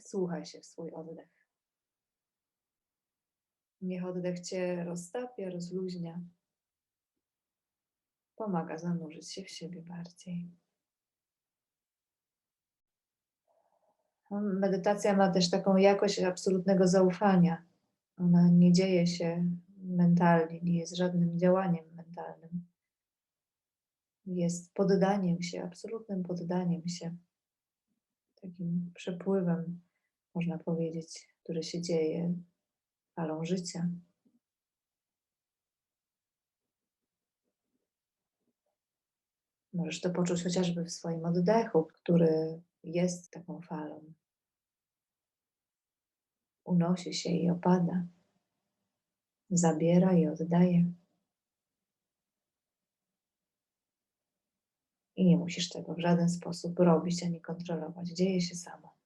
Wsłuchaj się w swój oddech. Niech oddech Cię roztapia, rozluźnia. Pomaga zanurzyć się w siebie bardziej. Medytacja ma też taką jakość absolutnego zaufania. Ona nie dzieje się mentalnie, nie jest żadnym działaniem mentalnym. Jest poddaniem się, absolutnym poddaniem się, takim przepływem, można powiedzieć, który się dzieje falą życia. Możesz to poczuć chociażby w swoim oddechu, który jest taką falą. Unosi się i opada, zabiera i oddaje. I nie musisz tego w żaden sposób robić ani kontrolować. Dzieje się samo.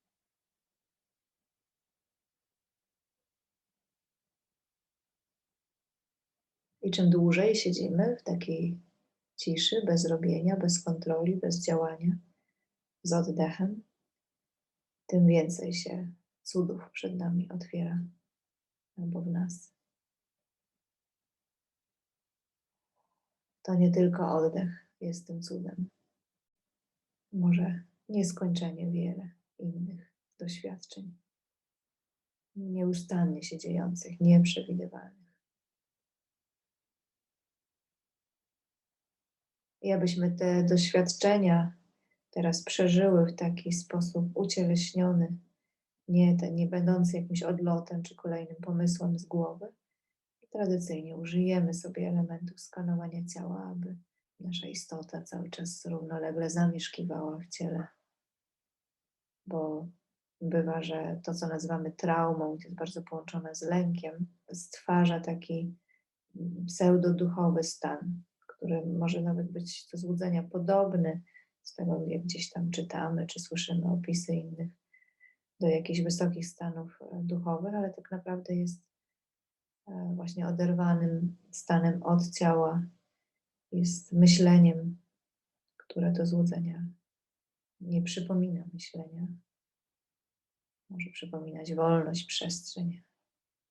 I czym dłużej siedzimy w takiej ciszy, bez robienia, bez kontroli, bez działania, z oddechem, tym więcej się cudów przed nami otwiera albo w nas. To nie tylko oddech jest tym cudem. Może nieskończenie wiele innych doświadczeń, nieustannie się dziejących, nieprzewidywalnych. I abyśmy te doświadczenia teraz przeżyły w taki sposób ucieleśniony, nie, ten, nie będący jakimś odlotem czy kolejnym pomysłem z głowy. Tradycyjnie użyjemy sobie elementów skanowania ciała, aby nasza istota cały czas równolegle zamieszkiwała w ciele. Bo bywa, że to, co nazywamy traumą, jest bardzo połączone z lękiem, stwarza taki pseudoduchowy stan, który może nawet być do złudzenia podobny z tego, jak gdzieś tam czytamy, czy słyszymy opisy innych do jakichś wysokich stanów e, duchowych, ale tak naprawdę jest e, właśnie oderwanym stanem od ciała, jest myśleniem, które do złudzenia nie przypomina myślenia. Może przypominać wolność, przestrzeń,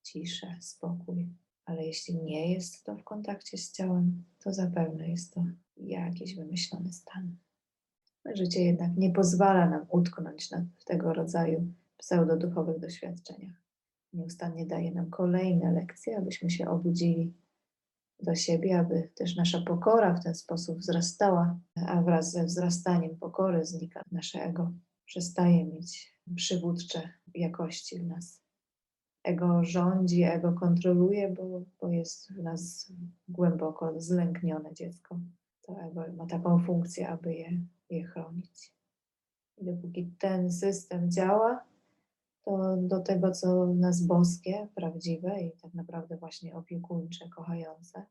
ciszę, spokój, ale jeśli nie jest to w kontakcie z ciałem, to zapewne jest to jakiś wymyślony stan. Życie jednak nie pozwala nam utknąć na tego rodzaju pseudoduchowych doświadczeniach. Nieustannie daje nam kolejne lekcje, abyśmy się obudzili do siebie, aby też nasza pokora w ten sposób wzrastała, a wraz ze wzrastaniem pokory znika nasze ego. Przestaje mieć przywódcze jakości w nas. Ego rządzi, ego kontroluje, bo, bo jest w nas głęboko zlęknione dziecko. To ego ma taką funkcję, aby je, je chronić. I dopóki ten system działa, to do tego, co nas boskie, prawdziwe i tak naprawdę właśnie opiekuńcze, kochające,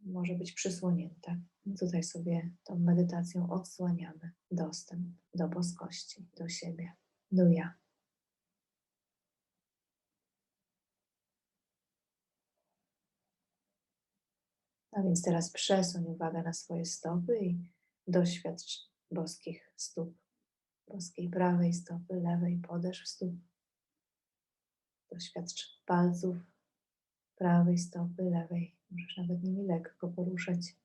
może być przysłonięte. Tutaj sobie tą medytacją odsłaniamy dostęp do boskości, do siebie, do ja. A więc teraz przesuń uwagę na swoje stopy i doświadcz boskich stóp boskiej prawej stopy, lewej podeszw stóp. Doświadcz palców prawej stopy, lewej. Możesz nawet nimi lekko poruszać.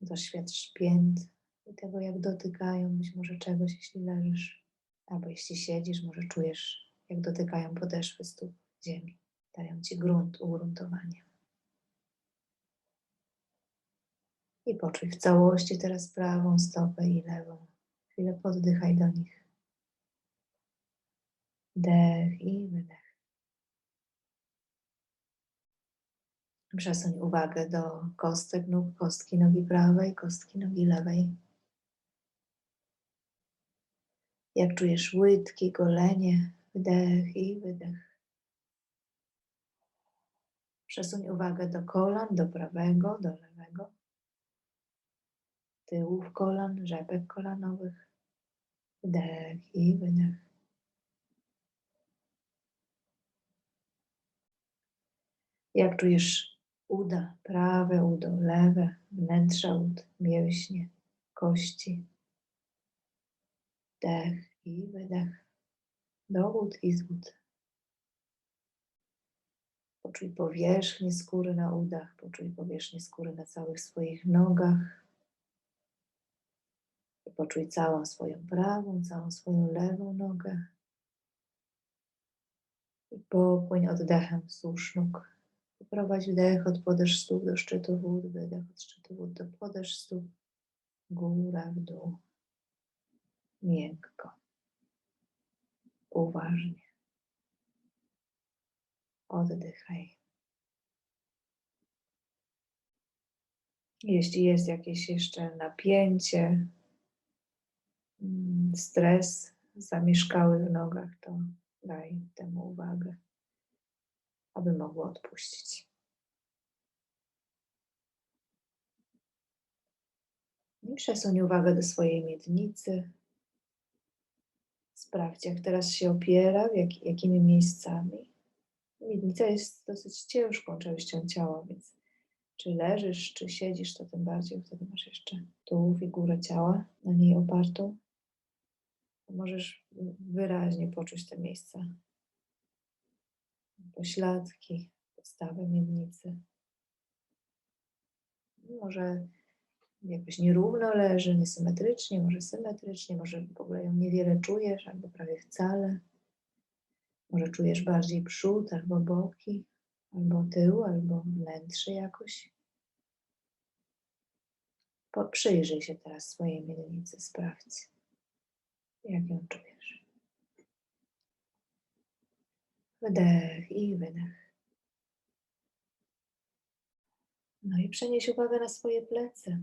Doświadcz pięt i tego, jak dotykają być może czegoś, jeśli leżysz. Albo jeśli siedzisz, może czujesz, jak dotykają podeszwy stóp ziemi. Dają ci grunt, ugruntowanie. I poczuj w całości teraz prawą stopę i lewą. Chwilę poddychaj do nich. Dech i wydech. Przesuń uwagę do kostek nóg, kostki nogi prawej, kostki nogi lewej. Jak czujesz łydki, golenie, wdech i wydech. Przesuń uwagę do kolan, do prawego, do lewego tyłów kolan, rzepek kolanowych. Wdech i wydech. Jak czujesz uda, prawe udo, lewe, wnętrza ud, mięśnie, kości. Wdech i wydech. Dowód i zwód. Poczuj powierzchnię skóry na udach, poczuj powierzchnię skóry na całych swoich nogach. Poczuj całą swoją prawą, całą swoją lewą nogę. I popłyń oddechem wzdłuż nóg. Poprowadź wdech od podeszw stóp do szczytu wód, wydech od szczytu wód do podeszw stóp, góra w dół. Miękko. Uważnie. Oddychaj. Jeśli jest jakieś jeszcze napięcie, stres zamieszkały w nogach, to daj temu uwagę, aby mogło odpuścić. I przesuń uwagę do swojej miednicy. Sprawdź, jak teraz się opiera, jak, jakimi miejscami. Miednica jest dosyć ciężką częścią ciała, więc czy leżysz, czy siedzisz, to tym bardziej wtedy masz jeszcze tułów i górę ciała na niej opartą. Możesz wyraźnie poczuć te miejsca. Pośladki, podstawę miednicy. Może jakoś nierówno leży, niesymetrycznie, może symetrycznie, może w ogóle ją niewiele czujesz, albo prawie wcale. Może czujesz bardziej przód, albo boki, albo tył, albo wnętrze jakoś. Po, przyjrzyj się teraz swojej miednicy, sprawdź, jak ją czujesz. Wydech i wydech. No i przenieś uwagę na swoje plecy.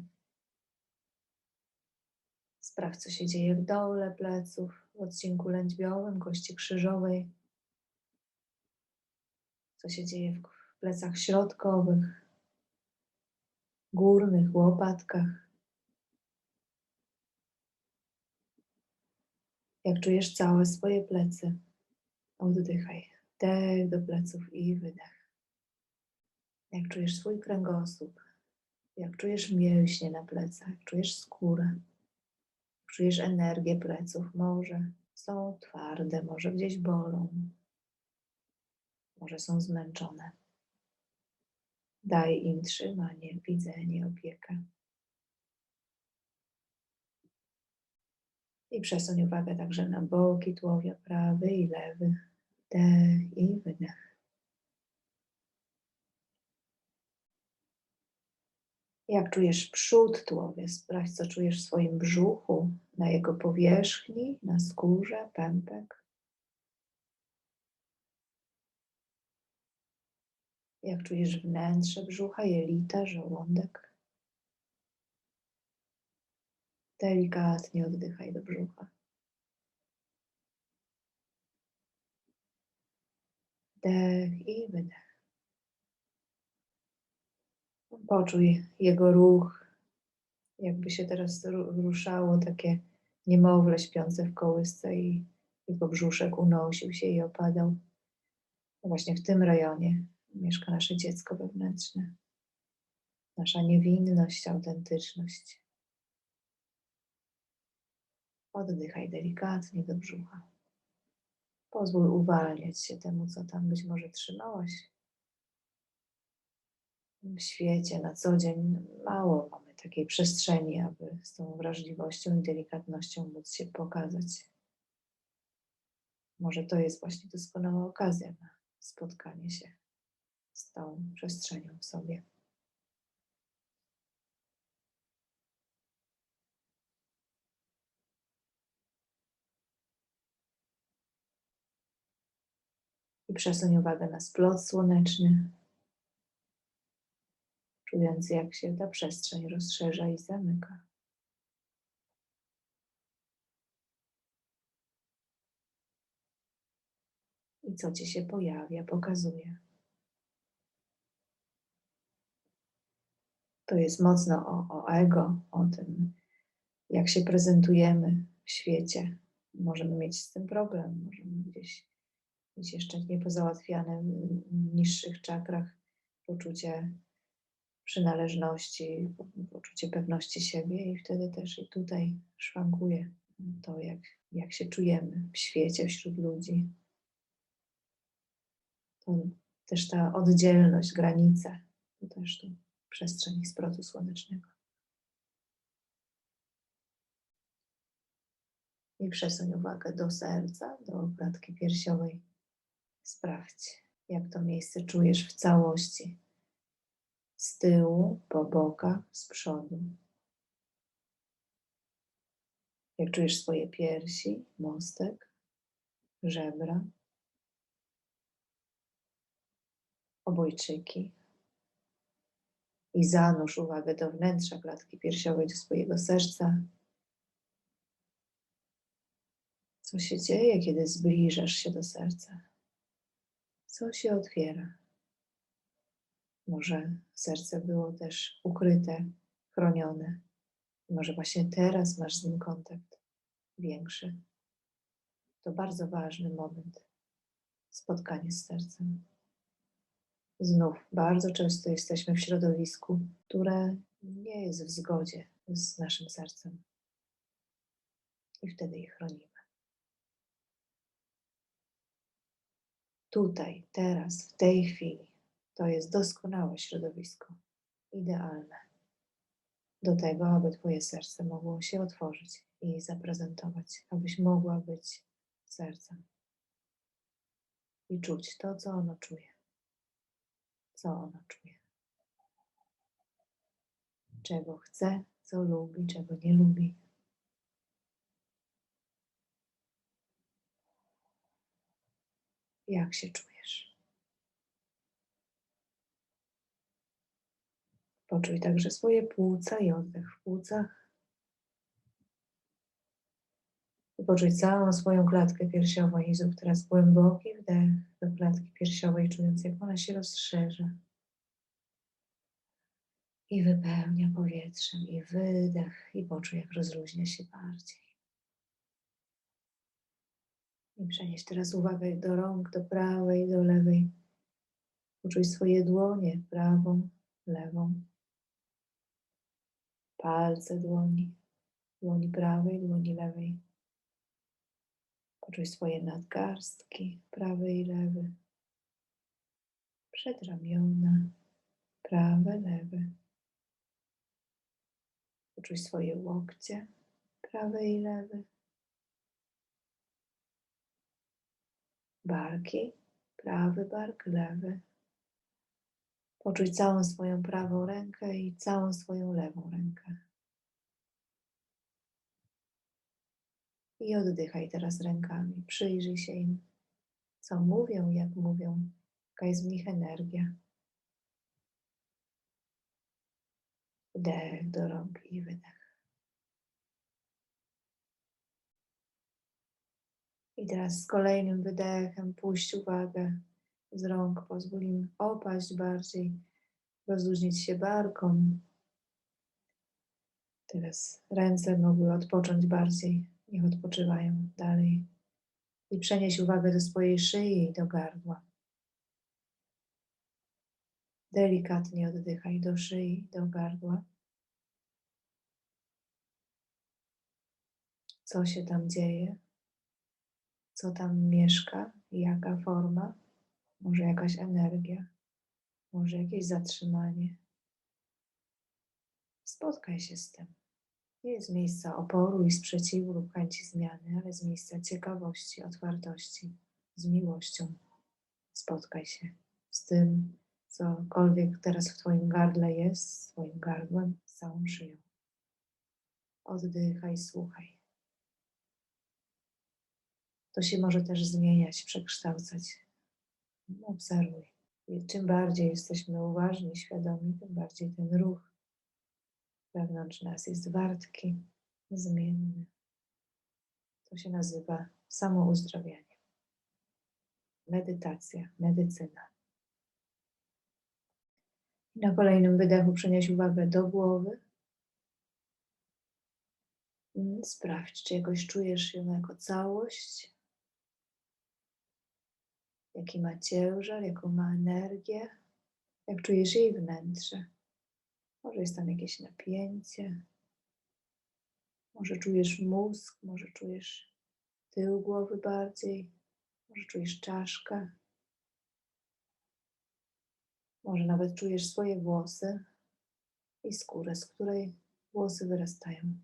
Sprawdź, co się dzieje w dole pleców, w odcinku lędźwiowym, kości krzyżowej. Co się dzieje w plecach środkowych, górnych, łopatkach. Jak czujesz całe swoje plecy, oddychaj. Dech do pleców i wydech. Jak czujesz swój kręgosłup, jak czujesz mięśnie na plecach, czujesz skórę. Czujesz energię pleców, może są twarde, może gdzieś bolą, może są zmęczone. Daj im trzymanie, widzenie, opiekę. I przesuń uwagę także na boki tułowia prawy i lewy. Wdech i wydech. Jak czujesz przód tułowia? Sprawdź, co czujesz w swoim brzuchu, na jego powierzchni, na skórze, pępek. Jak czujesz wnętrze brzucha, jelita, żołądek? Delikatnie oddychaj do brzucha. Wdech i wydech. Poczuj jego ruch, jakby się teraz ruszało takie niemowlę śpiące w kołysce i jego brzuszek unosił się i opadał. Właśnie w tym rejonie mieszka nasze dziecko wewnętrzne. Nasza niewinność, autentyczność. Oddychaj delikatnie do brzucha. Pozwól uwalniać się temu, co tam być może trzymałaś w świecie na co dzień mało mamy takiej przestrzeni, aby z tą wrażliwością i delikatnością móc się pokazać. Może to jest właśnie doskonała okazja na spotkanie się z tą przestrzenią w sobie. I przesuń uwagę na splot słoneczny, czując jak się ta przestrzeń rozszerza i zamyka. I co ci się pojawia, pokazuje. To jest mocno o, o ego, o tym, jak się prezentujemy w świecie. Możemy mieć z tym problem, możemy gdzieś mieć jeszcze niepozałatwiane w niższych czakrach poczucie przynależności, poczucie pewności siebie i wtedy też i tutaj szwankuje to, jak, jak się czujemy w świecie, wśród ludzi. To też ta oddzielność, granice, to też tu przestrzeń splotu słonecznego. I przesuń uwagę do serca, do klatki piersiowej. Sprawdź, jak to miejsce czujesz w całości. Z tyłu, po bokach, z przodu. Jak czujesz swoje piersi, mostek, żebra, obojczyki. I zanurz uwagę do wnętrza klatki piersiowej, do swojego serca. Co się dzieje, kiedy zbliżasz się do serca? Co się otwiera? Może serce było też ukryte, chronione. Może właśnie teraz masz z nim kontakt większy. To bardzo ważny moment. Spotkanie z sercem. Znów bardzo często jesteśmy w środowisku, które nie jest w zgodzie z naszym sercem. I wtedy je chronimy. Tutaj, teraz, w tej chwili, to jest doskonałe środowisko, idealne do tego, aby Twoje serce mogło się otworzyć i zaprezentować, abyś mogła być sercem i czuć to, co ono czuje. Co ono czuje. Czego chce, co lubi, czego nie lubi. Jak się czujesz? Poczuj także swoje płuca i oddech w płucach. I poczuj całą swoją klatkę piersiową i zrób teraz głęboki wdech do klatki piersiowej, czując jak ona się rozszerza. I wypełnia powietrzem, i wydech, i poczuj jak rozluźnia się bardziej. I przenieś teraz uwagę do rąk, do prawej, do lewej. Poczuj swoje dłonie, prawą, lewą. Palce dłoni, dłoni prawej, dłoni lewej. Poczuj swoje nadgarstki, prawy i lewy. Przedramiona, prawe, lewe. Poczuj swoje łokcie, prawe i lewe. Barki, prawy bark, lewy. Poczuj całą swoją prawą rękę i całą swoją lewą rękę. I oddychaj teraz rękami. Przyjrzyj się im, co mówią, jak mówią, jaka jest w nich energia. Wdech do rąk i wydech. I teraz z kolejnym wydechem puść uwagę z rąk, pozwól im opaść bardziej, rozluźnić się barką. Teraz ręce mogły odpocząć bardziej, niech odpoczywają dalej. I przenieś uwagę do swojej szyi i do gardła. Delikatnie oddychaj do szyi, do gardła. Co się tam dzieje? Co tam mieszka, jaka forma, może jakaś energia, może jakieś zatrzymanie. Spotkaj się z tym. Nie z miejsca oporu i sprzeciwu lub chęci zmiany, ale z miejsca ciekawości, otwartości, z miłością. Spotkaj się z tym, cokolwiek teraz w Twoim gardle jest, z Twoim gardłem, z całą szyją. Oddychaj, słuchaj to się może też zmieniać, przekształcać. Obserwuj. I czym bardziej jesteśmy uważni, świadomi, tym bardziej ten ruch wewnątrz nas jest wartki, zmienny. To się nazywa samouzdrawianie. Medytacja, medycyna. Na kolejnym wydechu przenieś uwagę do głowy. Sprawdź, czy jakoś czujesz ją jako całość, jaki ma ciężar, jaką ma energię, jak czujesz jej wnętrze. Może jest tam jakieś napięcie, Może czujesz mózg, może czujesz tył głowy bardziej, może czujesz czaszkę. Może nawet czujesz swoje włosy i skórę, z której włosy wyrastają.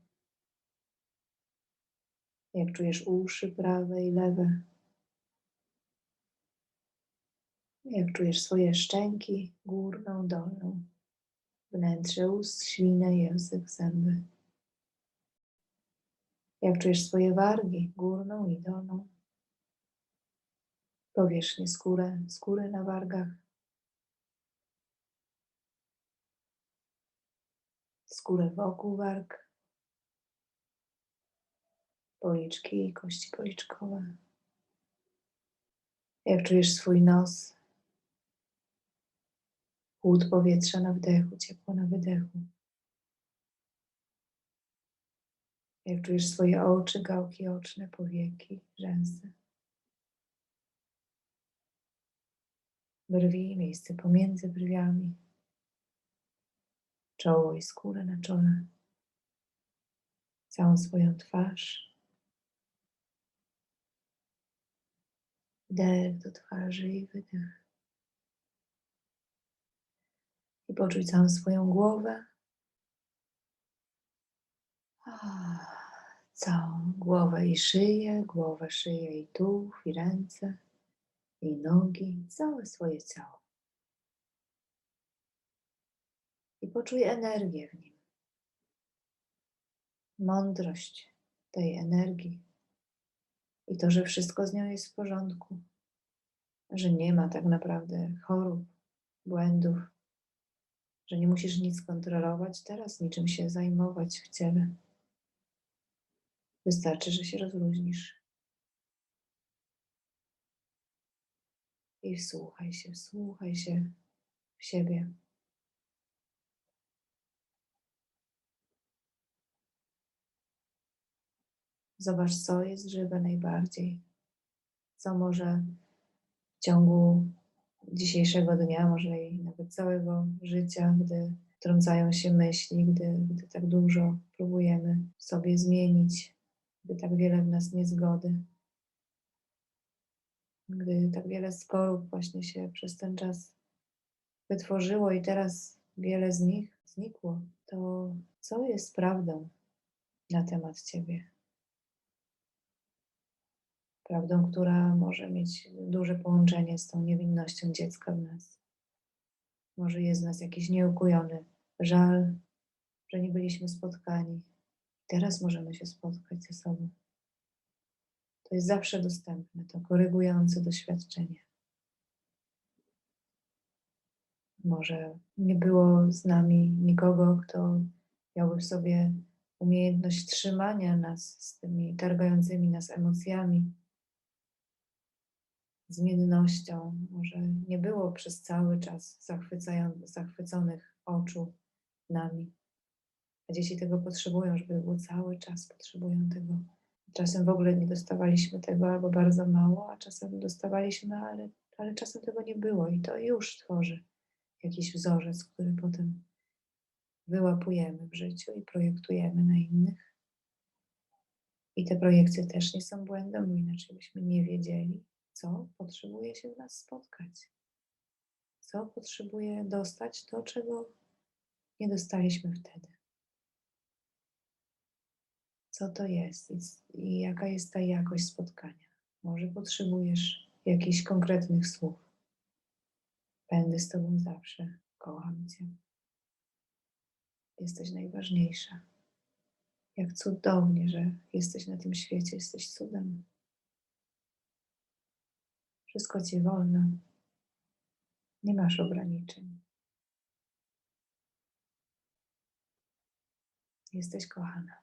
Jak czujesz uszy prawe i lewe. Jak czujesz swoje szczęki, górną, dolną, wnętrze ust, ślinę, język, zęby. Jak czujesz swoje wargi, górną i dolną. Powierzchnię skórę, skóry na wargach. Skórę wokół warg. Policzki i kości policzkowe. Jak czujesz swój nos, chłód powietrza na wdechu, ciepło na wydechu. Jak czujesz swoje oczy, gałki oczne, powieki, rzęsy. Brwi, miejsce pomiędzy brwiami. Czoło i skórę na czole. Całą swoją twarz. Wdech do twarzy i wydech. I poczuj całą swoją głowę. Całą głowę i szyję, głowę, szyję i tułów, i ręce, i nogi, całe swoje ciało. I poczuj energię w nim. Mądrość tej energii. I to, że wszystko z nią jest w porządku. Że nie ma tak naprawdę chorób, błędów, że nie musisz nic kontrolować teraz, niczym się zajmować w ciele. Wystarczy, że się rozluźnisz. I wsłuchaj się, wsłuchaj się w siebie. Zobacz, co jest żywe najbardziej, co może w ciągu dzisiejszego dnia, może i nawet całego życia, gdy wtrącają się myśli, gdy, gdy tak dużo próbujemy sobie zmienić, gdy tak wiele w nas niezgody, gdy tak wiele skorów właśnie się przez ten czas wytworzyło i teraz wiele z nich znikło, to co jest prawdą na temat Ciebie? Prawdą, która może mieć duże połączenie z tą niewinnością dziecka w nas. Może jest w nas jakiś nieukojony żal, że nie byliśmy spotkani. Teraz możemy się spotkać ze sobą. To jest zawsze dostępne, to korygujące doświadczenie. Może nie było z nami nikogo, kto miałby w sobie umiejętność trzymania nas z tymi targającymi nas emocjami, zmiennością. Może nie było przez cały czas zachwyconych oczu nami. A dzieci tego potrzebują, żeby było cały czas, potrzebują tego. Czasem w ogóle nie dostawaliśmy tego albo bardzo mało, a czasem dostawaliśmy, ale, ale czasem tego nie było i to już tworzy jakiś wzorzec, który potem wyłapujemy w życiu i projektujemy na innych. I te projekcje też nie są błędem, bo inaczej byśmy nie wiedzieli, co potrzebuje się w nas spotkać. Co potrzebuje dostać to, czego nie dostaliśmy wtedy. Co to jest i, jaka jest ta jakość spotkania? Może potrzebujesz jakichś konkretnych słów. Będę z Tobą zawsze, kocham Cię. Jesteś najważniejsza. Jak cudownie, że jesteś na tym świecie, jesteś cudem. Wszystko Ci wolno. Nie masz ograniczeń. Jesteś kochana.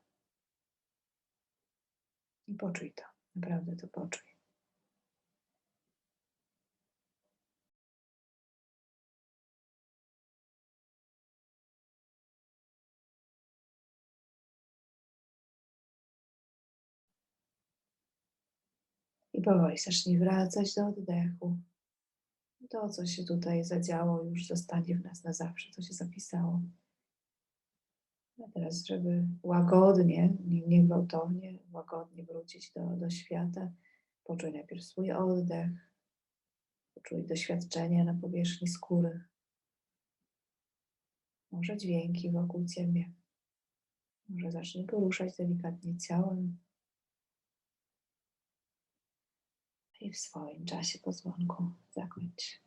I poczuj to. Naprawdę to poczuj. I powoli zacznij wracać do oddechu. To, co się tutaj zadziało, już zostanie w nas na zawsze, to się zapisało. A teraz, żeby łagodnie, nie, nie gwałtownie, łagodnie wrócić do, do świata, poczuj najpierw swój oddech, poczuj doświadczenia na powierzchni skóry, może dźwięki wokół ciebie. Może zacznij poruszać delikatnie ciałem. I w swoim czasie pozwolku zakończ.